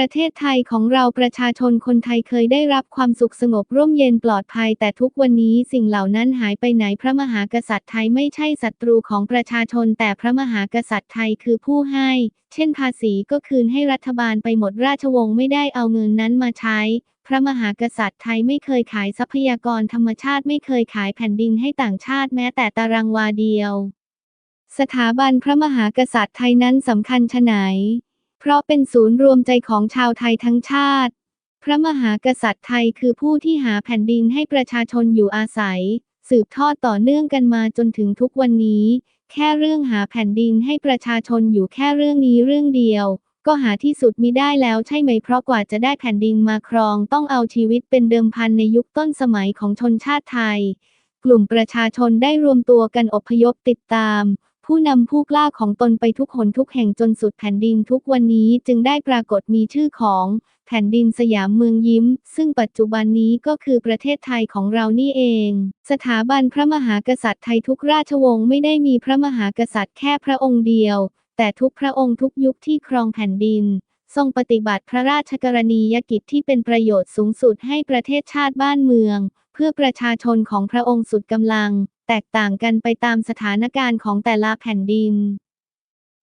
ประเทศไทยของเราประชาชนคนไทยเคยได้รับความสุขสงบร่มเย็นปลอดภัย แต่ทุกวันนี้สิ่งเหล่านั้นหายไปไหนพระมหากษัตริย์ไทยไม่ใช่ศัตรูของประชาชน แต่พระมหากษัตริย์ไทยคือผู้ให้ เช่นภาษีก็คืนให้รัฐบาลไปหมดราชวงศ์ไม่ได้เอาเงินนั้นมาใช้ พระมหากษัตริย์ไทยไม่เคยขายทรัพยากรธรรมชาติไม่เคยขายแผ่นดินให้ต่างชาติแม้แต่ตารางวาเดียว สถาบันพระมหากษัตริย์ไทยนั้นสำคัญชะไหน เพราะเป็นศูนย์รวมใจของชาวไทยทั้งชาติ พระมหากษัตริย์ไทยคือผู้ที่หาแผ่นดินให้ประชาชนอยู่อาศัย สืบทอดต่อเนื่องกันมาจนถึงทุกวันนี้ แค่เรื่องหาแผ่นดินให้ประชาชนอยู่แค่เรื่องนี้เรื่องเดียว ก็หาที่สุดมิได้แล้วใช่ไหมเพราะกว่าจะได้แผ่นดินมาครองต้องเอาชีวิตเป็นเดิมพันในยุคต้นสมัยของชนชาติไทย กลุ่มประชาชนได้รวมตัวกันอพยพติดตาม ผู้นำผู้กล้าของตนไปทุกหนทุกแห่งจนสุดแผ่นดินทุกวันนี้จึงได้ปรากฏมีชื่อของแผ่นดินสยามเมืองยิ้ม ซึ่งปัจจุบันนี้ก็คือประเทศไทยของเรานี่เอง สถาบันพระมหากษัตริย์ไทยทุกราชวงศ์ไม่ได้มีพระมหากษัตริย์แค่พระองค์เดียว แต่ทุกพระองค์ทุกยุคที่ครองแผ่นดิน ทรงปฏิบัติพระราชกรณียกิจที่เป็นประโยชน์สูงสุดให้ประเทศชาติบ้านเมือง เพื่อประชาชนของพระองค์สุดกำลัง แตกต่างกันไปตามสถานการณ์ของแต่ละแผ่นดิน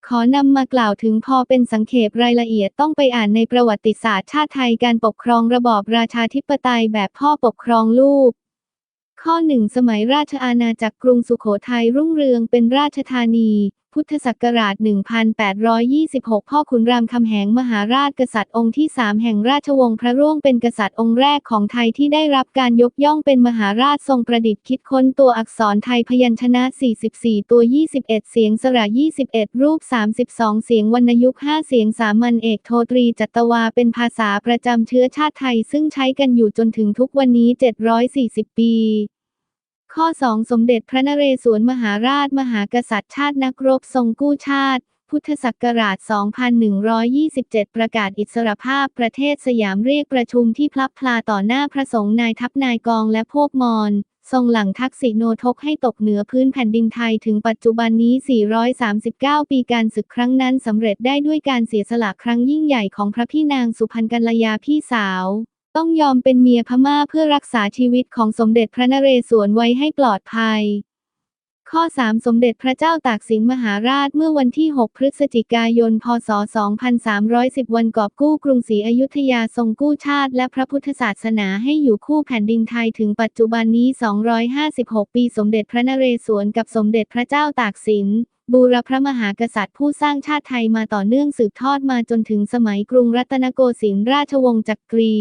ขอนำมากล่าวถึงพอเป็นสังเขปรายละเอียดต้องไปอ่านในประวัติศาสตร์ชาติไทยการปกครองระบอบราชาธิปไตยแบบพ่อปกครองลูก ข้อหนึ่งสมัยราชอาณาจักรกรุงสุโขทัยรุ่งเรืองเป็นราชธานี พุทธศักราช 1826 พ่อขุนรามคำแหงมหาราชกษัตริย์องค์ที่สามแห่งราชวงศ์พระร่วงเป็นกษัตริย์องค์แรกของไทยที่ได้รับการยกย่องเป็นมหาราชทรงประดิษฐ์คิดค้นตัวอักษรไทยพยัญชนะ 44 ตัว 21 เสียงสระ 21 รูป 32 เสียงวรรณยุกต์5เสียงสามัญเอกโทตรีจัตวาเป็นภาษาประจำเชื้อชาติไทยซึ่งใช้กันอยู่จนถึงทุกวันนี้ 740 ปี ข้อ 2 สมเด็จพระนเรศวรมหาราชมหากษัตริย์ชาตินักรบทรงกู้ชาติ พุทธศักราช 2127 ประกาศอิสรภาพประเทศสยามเรียกประชุมที่พลับพลาต่อหน้าพระสงฆ์นายทัพนายกองและพวกมอญทรงหลังทักษิโนทกให้ตกเหนือพื้นแผ่นดินไทยถึงปัจจุบันนี้ 439 ปีการศึกครั้งนั้นสำเร็จได้ด้วยการเสียสละครั้งยิ่งใหญ่ของพระพี่นางสุพรรณกัลยาพี่สาว ต้องยอมเป็นเมียพม่าเพื่อรักษาชีวิตของสมเด็จพระนเรศวรไว้ให้ปลอดภัย ข้อ 3 สมเด็จพระเจ้าตากสินมหาราชเมื่อวันที่ 6 พฤศจิกายน พศ 2310 วันกอบกู้กรุงศรีอยุธยาทรงกู้ชาติและพระพุทธศาสนาให้อยู่คู่แผ่นดินไทยถึงปัจจุบันนี้ 256 ปีสมเด็จพระนเรศวรกับสมเด็จพระเจ้าตากสินบูรพระมหากษัตริย์ผู้สร้างชาติไทยมาต่อเนื่องสืบทอดมาจนถึงสมัยกรุงรัตนโกสินทร์ราชวงศ์จักรี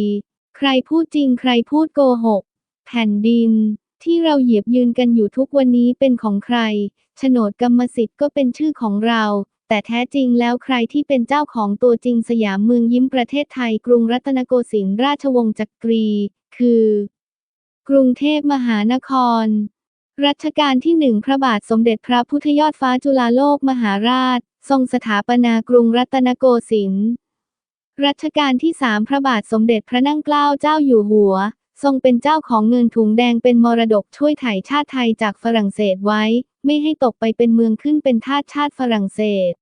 ใครพูดจริงใครพูดโกหก แผ่นดิน ที่เราเหยียบยืนกันอยู่ทุกวันนี้เป็นของใคร โฉนดกรรมสิทธิ์ก็เป็นชื่อของเรา แต่แท้จริงแล้วใครที่เป็นเจ้าของตัวจริงสยามเมืองยิ้มประเทศไทยกรุงรัตนโกสินทร์ราชวงศ์จักรี คือ กรุงเทพมหานคร รัชกาลที่หนึ่งพระบาทสมเด็จพระพุทธยอดฟ้าจุฬาโลกมหาราช ทรงสถาปนากรุงรัตนโกสินทร์ รัชกาลที่สามพระบาทสมเด็จพระนั่งเกล้าเจ้าอยู่หัว ทรงเป็นเจ้าของเงินถุงแดงเป็นมรดกช่วยไถ่ชาติไทยจากฝรั่งเศสไว้ ไม่ให้ตกไปเป็นเมืองขึ้นเป็นทาสชาติฝรั่งเศส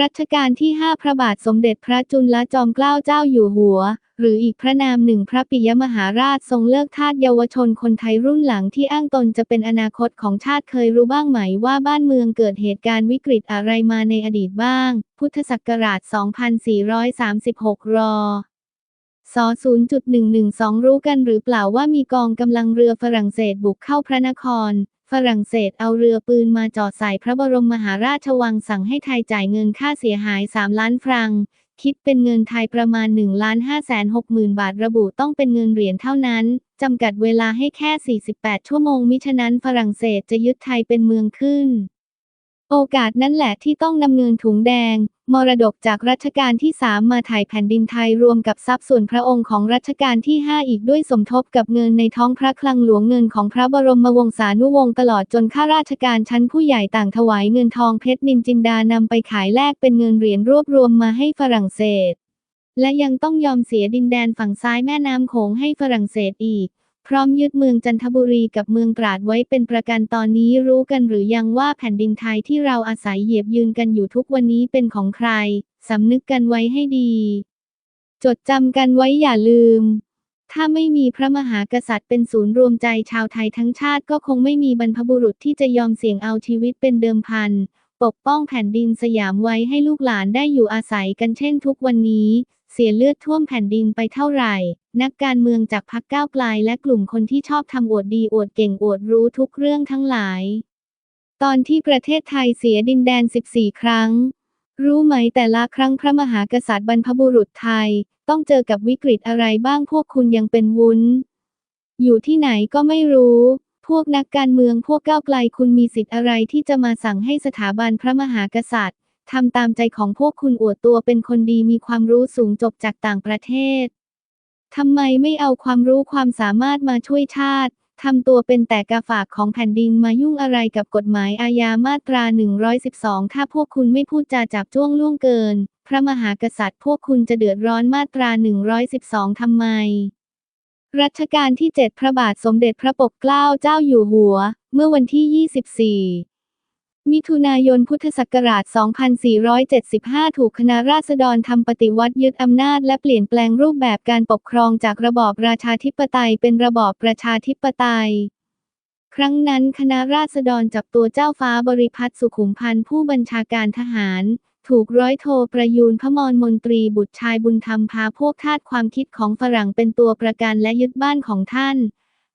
รัชกาลที่ 5 พระบาทสมเด็จพระจุลจอมเกล้าเจ้าอยู่หัว หรืออีกพระนามหนึ่งพระปิยมหาราชทรงเลิกทาสเยาวชนคนไทยรุ่นหลังที่อ้างตนจะเป็นอนาคตของชาติเคยรู้บ้างไหมว่าบ้านเมืองเกิดเหตุการณ์วิกฤตอะไรมาในอดีตบ้าง พุทธศักราช 2436 รอส0.112 รู้กันหรือเปล่าว่ามีกองกำลังเรือฝรั่งเศสบุกเข้าพระนคร ฝรั่งเศสเอาเรือปืนมาจอดใส่พระบรมมหาราชวังสั่งให้ไทยจ่ายเงินค่าเสียหาย 3 ล้านฟรัง คิดเป็นเงินไทยประมาณ1ล้าน5แสน6หมื่นบาทระบุต้องเป็นเงินเหรียญเท่านั้น จำกัดเวลาให้แค่ 48 ชั่วโมงมิฉะนั้นฝรั่งเศสจะยึดไทยเป็นเมืองขึ้น โอกาสนั่นแหละที่ต้องนำเงินถุงแดง มรดกจากรัชกาลที่ 3 มาถ่ายแผ่นดินไทยรวมกับทรัพย์ส่วนพระองค์ของรัชกาลที่ 5 อีกด้วยสมทบกับเงินในท้องพระคลังหลวงเงินของพระบรมวงศานุวงศ์ตลอดจนข้าราชการชั้นผู้ใหญ่ต่างถวายเงินทองเพชรนินจินดานำไปขายแลกเป็นเงินเหรียญรวบรวมมาให้ฝรั่งเศส และยังต้องยอมเสียดินแดนฝั่งซ้ายแม่น้ำโขงให้ฝรั่งเศสอีก พร้อมยึดเมืองจันทบุรีกับเมืองตราดไว้เป็นประกันตอนนี้รู้กันหรือยังว่าแผ่นดินไทยที่เราอาศัยเหยียบยืนกันอยู่ทุกวันนี้เป็นของใคร สำนึกกันไว้ให้ดี จดจำกันไว้อย่าลืม ถ้าไม่มีพระมหากษัตริย์เป็นศูนย์รวมใจชาวไทยทั้งชาติก็คงไม่มีบรรพบุรุษที่จะยอมเสี่ยงเอาชีวิตเป็นเดิมพัน ปกป้องแผ่นดินสยามไว้ให้ลูกหลานได้อยู่อาศัยกันเช่นทุกวันนี้ เสียเลือดท่วมแผ่นดินไปเท่าไหร่ นักการเมืองจากพรรคก้าวไกลและกลุ่มคนที่ชอบทำอวดดีอวดเก่งอวดรู้ทุกเรื่องทั้งหลาย ตอนที่ประเทศไทยเสียดินแดน 14 ครั้ง รู้ไหมแต่ละครั้งพระมหากษัตริย์บรรพบุรุษไทย ต้องเจอกับวิกฤตอะไรบ้างพวกคุณยังเป็นวุ้น อยู่ที่ไหนก็ไม่รู้พวกนักการเมืองพวกก้าวไกลคุณมีสิทธิ์อะไรที่จะมาสั่งให้สถาบันพระมหากษัตริย์ ทำตามใจของพวกคุณอวดตัวเป็นคนดีมีความรู้สูงจบจากต่างประเทศ ทำไมไม่เอาความรู้ความสามารถมาช่วยชาติทำตัวเป็นแต่กาฝากของแผ่นดินมายุ่งอะไรกับกฎหมายอาญามาตรา 112 ถ้าพวกคุณไม่พูดจาจับจ้วงล่วงเกิน พระมหากษัตริย์พวกคุณจะเดือดร้อนมาตรา 112 ทำไม รัชกาลที่ 7 พระบาทสมเด็จพระปกเกล้าเจ้าอยู่หัว เมื่อวันที่ 24 มิถุนายนพุทธศักราช 2475 ถูกคณะราษฎรทำปฏิวัติยึดอำนาจและเปลี่ยนแปลงรูปแบบการปกครองจากระบอบราชาธิปไตยเป็นระบอบประชาธิปไตย ครั้งนั้นคณะราษฎรจับตัวเจ้าฟ้าบริพัตรสุขุมพันธ์ผู้บัญชาการทหาร ถูกร้อยโทประยูนพมรมนตรีบุตรชายบุญธรรมพาพวกทาสความคิดของฝรั่งเป็นตัวประกันและยึดบ้านของท่าน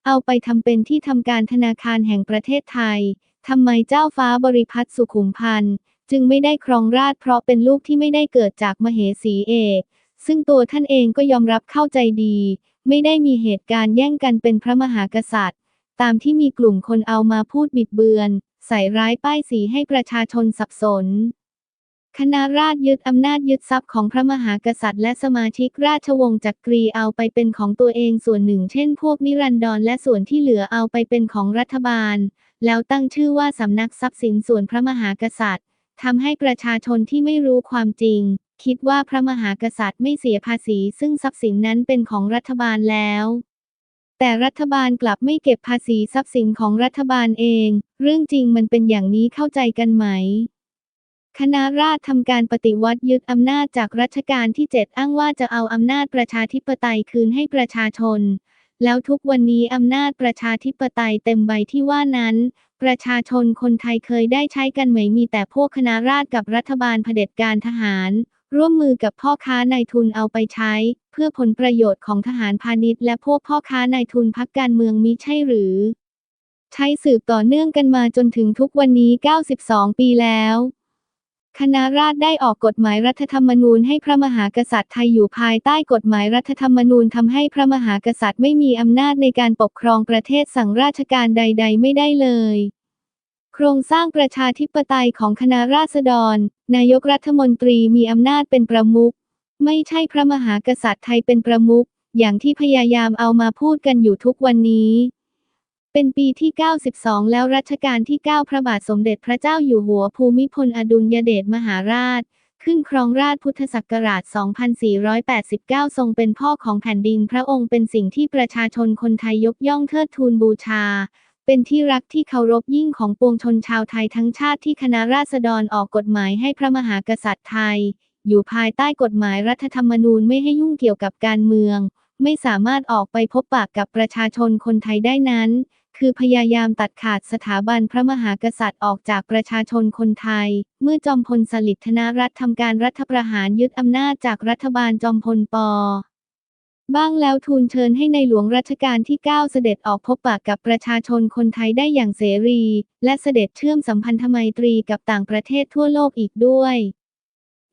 เอาไปทำเป็นที่ทำการธนาคารแห่งประเทศไทย ทำไมเจ้าฟ้าบริพัตรสุขุมพันธ์จึงไม่ได้ครองราชเพราะเป็นลูกที่ไม่ได้เกิดจากมเหสีเอกซึ่งตัวท่านเองก็ยอมรับเข้าใจดี ไม่ได้มีเหตุการณ์แย่งกันเป็นพระมหากษัตริย์ ตามที่มีกลุ่มคนเอามาพูดบิดเบือน ใส่ร้ายป้ายสีให้ประชาชนสับสน คณะราษฎรยึดอำนาจยึดทรัพย์ของพระมหากษัตริย์และสมาชิกราชวงศ์จักรีเอาไปเป็นของตัวเองส่วนหนึ่ง เช่น พวกนิรันดรและส่วนที่เหลือเอาไปเป็นของรัฐบาล แล้วตั้งชื่อว่าสำนักทรัพย์สินส่วนพระมหากษัตริย์ทำให้ประชาชนที่ไม่รู้ความจริง คิดว่าพระมหากษัตริย์ไม่เสียภาษี ซึ่งทรัพย์สินนั้นเป็นของรัฐบาลแล้ว แต่รัฐบาลกลับไม่เก็บภาษีทรัพย์สินของรัฐบาลเอง เรื่องจริงมันเป็นอย่างนี้เข้าใจกันไหมคณะราษฎรทำการปฏิวัติยึดอำนาจจากรัชกาลที่ 7 อ้างว่าจะเอาอำนาจประชาธิปไตยคืนให้ประชาชน แล้วทุกวันนี้อำนาจประชาธิปไตยเต็มใบที่ว่านั้น ประชาชนคนไทยเคยได้ใช้กันไหมมีแต่พวกคณะราษฎรกับรัฐบาลเผด็จการทหาร ร่วมมือกับพ่อค้านายทุนเอาไปใช้ เพื่อผลประโยชน์ของทหารพาณิชย์และพวกพ่อค้านายทุนพักการเมืองมิใช่หรือ ใช้สืบต่อเนื่องกันมาจนถึงทุกวันนี้ 92 ปีแล้ว คณะราษฎรได้ออกกฎหมายรัฐธรรมนูญให้พระมหากษัตริย์ไทยอยู่ภายใต้กฎหมายรัฐธรรมนูญทำให้พระมหากษัตริย์ไม่มีอำนาจในการปกครองประเทศสั่งราชการใด ๆ ไม่ได้เลย โครงสร้างประชาธิปไตยของคณะราษฎร นายกรัฐมนตรีมีอำนาจเป็นประมุข ไม่ใช่พระมหากษัตริย์ไทยเป็นประมุข อย่างที่พยายามเอามาพูดกันอยู่ทุกวันนี้ เป็นปีที่ 92 แล้วรัชกาลที่ 9 พระบาทสมเด็จพระเจ้าอยู่หัวภูมิพลอดุลยเดชมหาราช ขึ้นครองราชพุทธศักราช 2489 ทรงเป็นพ่อของแผ่นดินพระองค์เป็นสิ่งที่ประชาชนคนไทยยกย่องเทิดทูนบูชา เป็นที่รักที่เคารพยิ่งของปวงชนชาวไทยทั้งชาติที่คณะราษฎรออกกฎหมายให้พระมหากษัตริย์ไทย อยู่ภายใต้กฎหมายรัฐธรรมนูญไม่ให้ยุ่งเกี่ยวกับการเมืองไม่สามารถออกไปพบปะกับประชาชนคนไทยได้นั้น คือพยายามตัดขาดสถาบันพระมหากษัตริย์ออกจากประชาชนคนไทย เมื่อจอมพลสฤษดิ์ธนรัตน์ทำการรัฐประหารยึดอำนาจจากรัฐบาลจอมพลปบ้างแล้วทูลเชิญให้ในหลวงรัชกาลที่ 9 เสด็จออกพบปะกับประชาชนคนไทยได้อย่างเสรี และเสด็จเชื่อมสัมพันธไมตรีกับต่างประเทศทั่วโลกอีกด้วย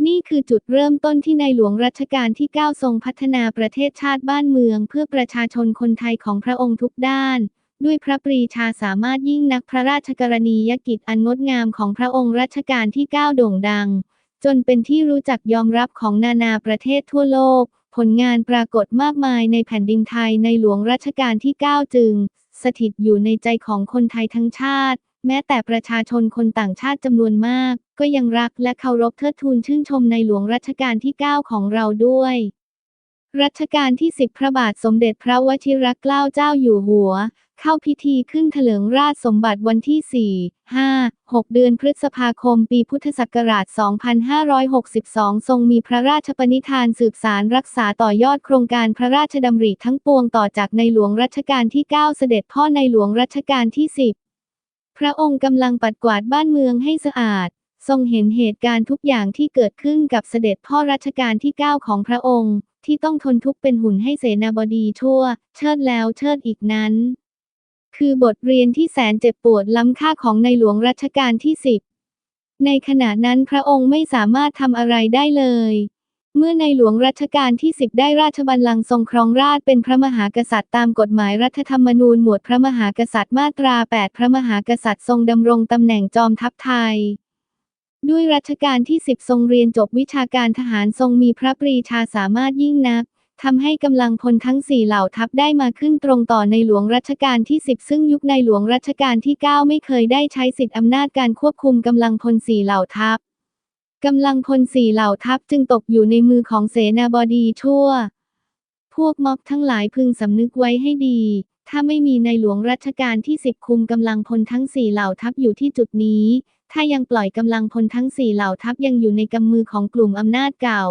นี่คือจุดเริ่มต้นที่ในหลวงรัชกาลที่ 9 ทรงพัฒนาประเทศชาติบ้านเมือง เพื่อประชาชนคนไทยของพระองค์ทุกด้าน ด้วยพระปรีชาสามารถยิ่งนักพระราชกรณียกิจอันงดงามของพระองค์รัชกาลที่ 9 โด่งดัง จนเป็นที่รู้จักยอมรับของนานาประเทศทั่วโลก ผลงานปรากฏมากมายในแผ่นดินไทยในหลวงรัชกาลที่ 9 จึง สถิตอยู่ในใจของคนไทยทั้งชาติ แม้แต่ประชาชนคนต่างชาติจำนวนมาก ก็ยังรักและเคารพเทิดทูนชื่นชมในหลวงรัชกาลที่ 9 ของเราด้วยรัชกาลที่ 10 พระบาทสมเด็จพระวชิรเกล้าเจ้าอยู่หัว เข้าพิธีขึ้นเถลิงราชสมบัติวันที่ 4 5 6 เดือนพฤษภาคมปีพุทธศักราช 2562 ทรงมีพระราชปณิธานสืบสารรักษาต่อยอดโครงการพระราชดำริทั้งปวงต่อจากในหลวงรัชกาลที่ 9 เสด็จพ่อในหลวงรัชกาลที่ 10 พระองค์กำลังปัดกวาดบ้านเมืองให้สะอาด ทรงเห็นเหตุการณ์ทุกอย่างที่เกิดขึ้นกับเสด็จพ่อรัชกาลที่ 9 ของพระองค์ที่ต้องทนทุกข์เป็นหุ่นให้เสนาบดีชั่ว เชิดแล้วเชิดอีกนั้น คือบทเรียนที่แสนเจ็บปวดล้ำค่าของในหลวงรัชกาลที่10ในขณะนั้นพระองค์ไม่สามารถทำอะไรได้เลย เมื่อในหลวงรัชกาลที่10ได้ราชบัลลังก์ทรงครองราชเป็นพระมหากษัตริย์ตามกฎหมายรัฐธรรมนูญหมวดพระมหากษัตริย์มาตรา 8 พระมหากษัตริย์ทรงดำรงตำแหน่งจอมทัพไทย ด้วยรัชกาลที่10ทรงเรียนจบวิชาการทหารทรงมีพระปรีชาสามารถยิ่งนัก ทำให้กำลังพลทั้ง4เหล่าทัพได้มาขึ้นตรงต่อในหลวงรัชกาลที่ 10 ซึ่งยุคในหลวงรัชกาลที่ 9 ไม่เคยได้ใช้สิทธิอำนาจการควบคุมกำลังพลสี่เหล่าทัพกำลังพลสี่เหล่าทัพจึงตกอยู่ในมือของเสนาบดีชั่ว พวกม็อบทั้งหลายพึงสำนึกไว้ให้ดี ถ้าไม่มีในหลวงรัชกาลที่ 10 คุมกำลังพลทั้งสี่เหล่าทัพอยู่ที่จุดนี้ ถ้ายังปล่อยกำลังพลทั้งสี่เหล่าทัพยังอยู่ในกำมือของกลุ่มอำนาจเก่า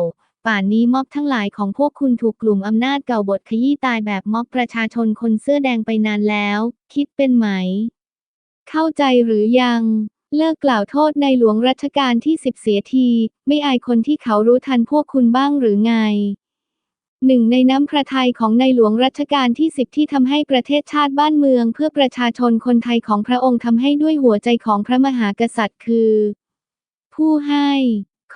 ป่านนี้ม็อบทั้งหลายของพวกคุณถูกกลุ่มอำนาจเก่าบดขยี้ตายแบบม็อบประชาชนคนเสื้อแดงไปนานแล้ว คิดเป็นไหม เข้าใจหรือยังเลิกกล่าวโทษในหลวงรัชกาลที่สิบเสียที ไม่อายคนที่เขารู้ทันพวกคุณบ้างหรือไง หนึ่งในน้ำพระทัยของในหลวงรัชกาลที่สิบที่ทำให้ประเทศชาติบ้านเมือง เพื่อประชาชนคนไทยของพระองค์ทำให้ด้วยหัวใจของพระมหากษัตริย์คือ ผู้ให้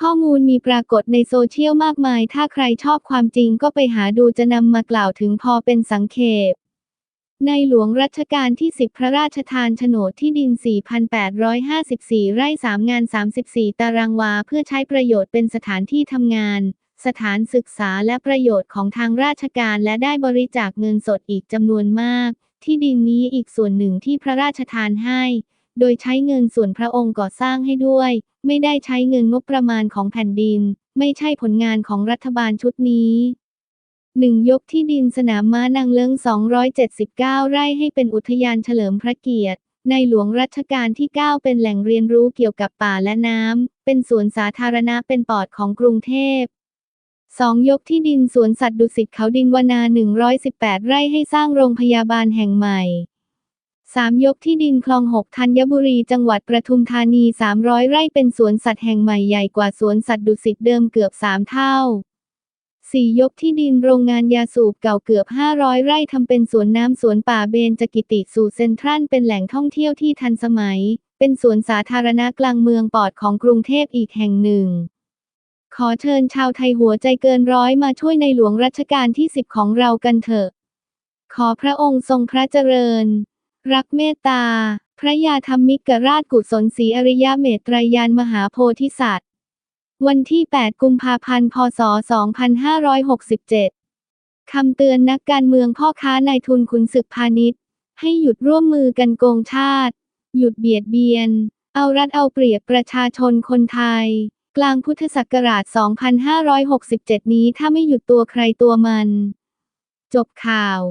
ข้อมูลมีปรากฏในโซเชียลมากมาย ถ้าใครชอบความจริงก็ไปหาดูจะนำมากล่าวถึงพอเป็นสังเขป ในหลวงรัชกาลที่ 10 พระราชทานโฉนดที่ดิน 4,854 ไร่ 3 งาน 34 ตารางวา เพื่อใช้ประโยชน์เป็นสถานที่ทำงาน สถานศึกษาและประโยชน์ของทางราชการและได้บริจาคเงินสดอีกจำนวนมาก ที่ดินนี้อีกส่วนหนึ่งที่พระราชทานให้ โดยใช้เงินส่วนพระองค์ก่อสร้างให้ด้วย ไม่ได้ใช้เงินงบประมาณของแผ่นดิน ไม่ใช่ผลงานของรัฐบาลชุดนี้หนึ่งยกที่ดินสนามม้านางเลิง279 ไร่ให้เป็นอุทยานเฉลิมพระเกียรติ ในหลวงรัชกาลที่ 9 เป็นแหล่งเรียนรู้เกี่ยวกับป่าและน้ำ เป็นสวนสาธารณะเป็นปอดของกรุงเทพ2ยกที่ดินสวนสัตว์ดุสิตเขาดินวนา 118 ไร่ให้สร้างโรงพยาบาลแห่งใหม่ 3 ยกที่ดินคลอง 6 ธัญบุรี จังหวัดประทุมธานี 300 ไร่เป็นสวนสัตว์แห่งใหม่ใหญ่กว่าสวนสัตว์ดุสิตเดิมเกือบ 3 เท่า 4 ยกที่ดินโรงงานยาสูบเก่าเกือบ 500 ไร่ทำเป็นสวนน้ำสวนป่าเบญจกิติสู่เซ็นทรัลเป็นแหล่งท่องเที่ยวที่ทันสมัย เป็นสวนสาธารณะกลางเมืองปอดของกรุงเทพอีกแห่งหนึ่งขอเชิญชาวไทยหัวใจเกินร้อยมาช่วยในหลวงรัชกาลที่ 10 ของเรากันเถอะ ขอพระองค์ทรงพระเจริญ รักเมตตา พระยาธรรมิกราชกุศลศรีอริยเมตไตรยานมหาโพธิสัตว์ วันที่ 8 กุมภาพันธ์ พศ 2567 คำเตือนนักการเมืองพ่อค้านายทุนขุนศึกพาณิชย์ ให้หยุดร่วมมือกันโกงชาติ หยุดเบียดเบียน เอารัดเอาเปรียบประชาชนคนไทย กลางพุทธศักราช 2567 นี้ถ้าไม่หยุดตัวใครตัวมัน จบข่าว